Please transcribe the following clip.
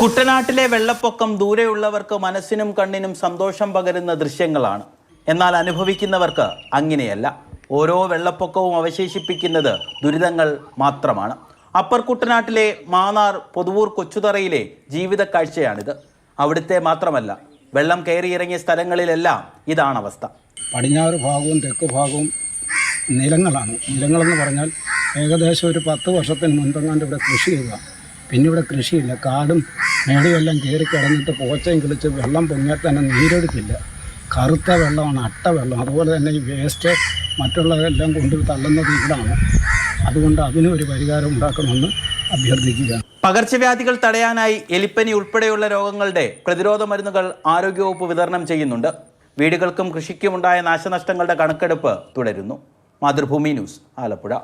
കുട്ടനാട്ടിലെ വെള്ളപ്പൊക്കം ദൂരെയുള്ളവർക്ക് മനസ്സിനും കണ്ണിനും സന്തോഷം പകരുന്ന ദൃശ്യങ്ങളാണ്. എന്നാൽ അനുഭവിക്കുന്നവർക്ക് അങ്ങനെയല്ല. ഓരോ വെള്ളപ്പൊക്കവും അവശേഷിപ്പിക്കുന്നത് ദുരിതങ്ങൾ മാത്രമാണ്. അപ്പർ കുട്ടനാട്ടിലെ മാന്നാർ പൊതുവൂർ കൊച്ചുതറയിലെ ജീവിത കാഴ്ചയാണിത് അവിടുത്തെ മാത്രമല്ല വെള്ളം കയറിയിറങ്ങിയ സ്ഥലങ്ങളിലെല്ലാം ഇതാണ് അവസ്ഥ. പടിഞ്ഞാറ് ഭാഗവും തെക്ക് ഭാഗവും നിലങ്ങളാണ്. നിലങ്ങളെന്ന് പറഞ്ഞാൽ ഏകദേശം ഒരു പത്ത് വർഷത്തിന് മുൻപെങ്ങാണ്ട് ഇവിടെ കൃഷി ചെയ്യുക പിന്നെ ഇവിടെ കൃഷിയില്ല കാടും മേടുമെല്ലാം കയറി കിടന്നിട്ട് പോച്ചയും കിളിച്ച് വെള്ളം പൊങ്ങിയാൽ തന്നെ നീരൊഴുക്കില്ല. കറുത്ത വെള്ളമാണ് അട്ട വെള്ളം. അതുപോലെ തന്നെ ഈ വേസ്റ്റ് മറ്റുള്ളതെല്ലാം കൊണ്ട് തള്ളുന്നത് ഇവിടാണ് അതുകൊണ്ട് അതിനും ഒരു പരിഹാരം ഉണ്ടാക്കണമെന്ന് അഭ്യർത്ഥിക്കുക പകർച്ചവ്യാധികൾ തടയാനായി എലിപ്പനി ഉൾപ്പെടെയുള്ള രോഗങ്ങളുടെ പ്രതിരോധ മരുന്നുകൾ ആരോഗ്യവകുപ്പ് വിതരണം ചെയ്യുന്നുണ്ട്. വീടുകൾക്കും കൃഷിക്കുമുണ്ടായ നാശനഷ്ടങ്ങളുടെ കണക്കെടുപ്പ് തുടരുന്നു. മാതൃഭൂമി ന്യൂസ് ആലപ്പുഴ.